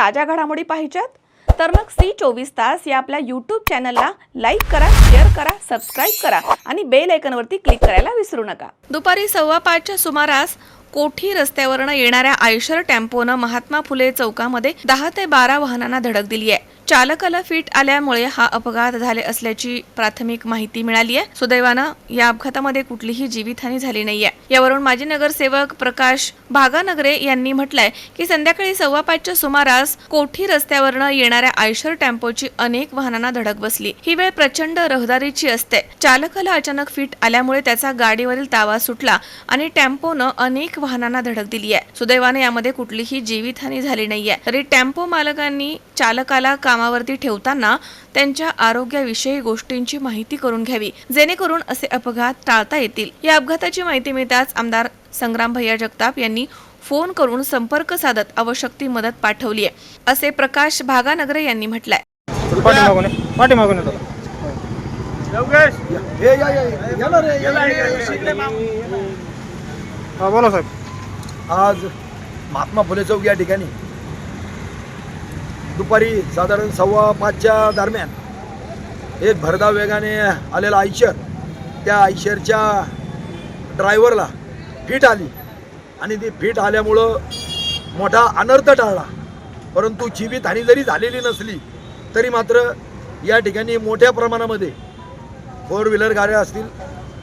ताज्या घडामोडी पाहिजेत? तर मग सी चोवीस तास या आपल्या यूट्यूब चॅनलला लाईक करा शेअर करा सबस्क्राईब करा आणि बेल आयकनवरती क्लिक करायला विसरू नका. दुपारी सव्वा पाचच्या सुमारास कोठी रस्त्यावरनं येणाऱ्या आयशर टेम्पोनं महात्मा फुले चौकामध्ये दहा ते बारा वाहनांना धडक दिली आहे चालकाला फिट आल्यामुळे हा अपघात झाले असल्याची प्राथमिक माहिती मिळाली आहे. सुदैवानं या अपघातामध्ये कुठलीही जीवितहानी झाली नाहीये. यावरून माजी नगरसेवक प्रकाश भागानगरे यांनी म्हटलंय की संध्याकाळी सव्वा पाचच्या सुमारास कोठी रस्त्यावरनं येणाऱ्या आयशर टेम्पोची अनेक वाहनांना धडक बसली. ही वेळ प्रचंड रहदारीची असते. चालकाला अचानक फिट आल्यामुळे त्याचा गाडीवरील ताबा सुटला आणि टेम्पोनं अनेक वाहनांना धडक दिली आहे सुदैवाने यामध्ये कुठलीही जीवितहानी झाली नाहीये. तरी टेम्पो मालकांनी चालकाला काम कामावरती ठेवताना त्यांच्या आरोग्याविषयी गोष्टींची माहिती करून घ्यावी. जेणेकरून असे अपघात टाळता येतील. या अपघाताची माहिती मिळताच आमदार संग्राम भैया जगताप यांनी फोन करून संपर्क साधत आवश्यक ती मदत पाठवली आहे. असे प्रकाश भागानगरे यांनी म्हटलंय. बोला साहेब. आज महात्मा फुले चौक या ठिकाणी दुपारी साधारण सव्वा पाचच्या दरम्यान एक भरधाव वेगाने आलेला आयशर त्या आयशरच्या ड्रायव्हरला फिट आली. आणि ती फिट आल्यामुळं मोठा अनर्थ टाळला. परंतु जीवितहानी जरी झालेली नसली तरी मात्र या ठिकाणी मोठ्या प्रमाणामध्ये फोर व्हीलर गाड्या असतील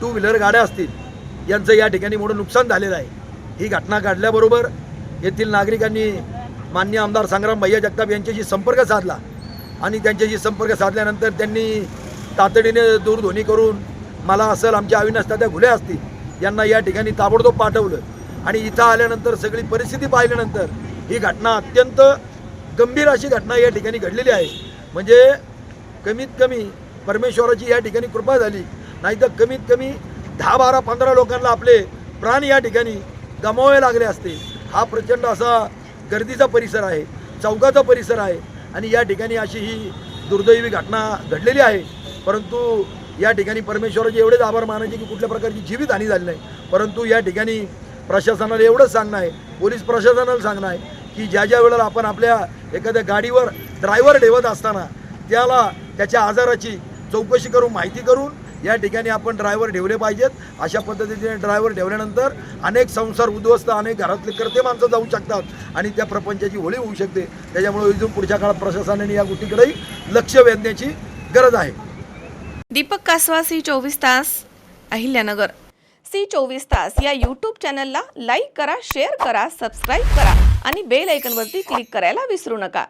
टू व्हीलर गाड्या असतील यांचं या ठिकाणी मोठं नुकसान झालेलं आहे. ही घटना घडल्याबरोबर येथील नागरिकांनी मान्य आमदार संग्राम भैया जगताप यांच्याशी संपर्क साधला. आणि त्यांच्याशी संपर्क साधल्यानंतर त्यांनी तातडीने दूरध्वनी करून मला असेल आमच्या अविनाश तात्या घुले असतील यांना या ठिकाणी ताबडतोब पाठवलं. आणि इथं आल्यानंतर सगळी परिस्थिती पाहिल्यानंतर ही घटना अत्यंत गंभीर अशी घटना या ठिकाणी घडलेली आहे. म्हणजे कमीत कमी परमेश्वराची या ठिकाणी कृपा झाली नाही तर कमीत कमी दहा बारा पंधरा लोकांना आपले प्राण या ठिकाणी गमावे लागले असते. हा प्रचंड असा गर्दीचा परिसर आहे चौकाचा परिसर आहे आणि या ठिकाणी अशी ही दुर्दैवी घटना घडलेली आहे. परंतु या ठिकाणी परमेश्वराचे एवढेच आभार मानायचे की कुठल्या प्रकारची जीवितहानी झाली नाही. परंतु या ठिकाणी प्रशासनाला एवढंच सांगणं आहे पोलीस प्रशासनाला सांगणं आहे की ज्या ज्या वेळेला आपण आपल्या एखाद्या गाडीवर ड्रायव्हर ठेवत असताना त्याला त्याच्या आजाराची चौकशी करून माहिती करून या ठिकाणी आपण ड्रायव्हर ठेवले पाहिजेत. अशा पद्धतीने ड्रायव्हर ठेवल्यानंतर अनेक संसार उद्ध्वस्त अनेक घरातले करते माणसं जाऊ शकतात आणि त्या प्रपंचाची होळी होऊ शकते. त्याच्यामुळे इथून पुढच्या काळात प्रशासनाने या गोष्टीकडेही लक्ष वेधण्याची गरज आहे. दीपक कासवा सी चोवीस तास अहिल्यानगर. सी चोवीस तास या यूट्यूब चॅनलला लाईक करा शेअर करा सबस्क्राईब करा आणि बेल आयकनवरती क्लिक करायला विसरू नका.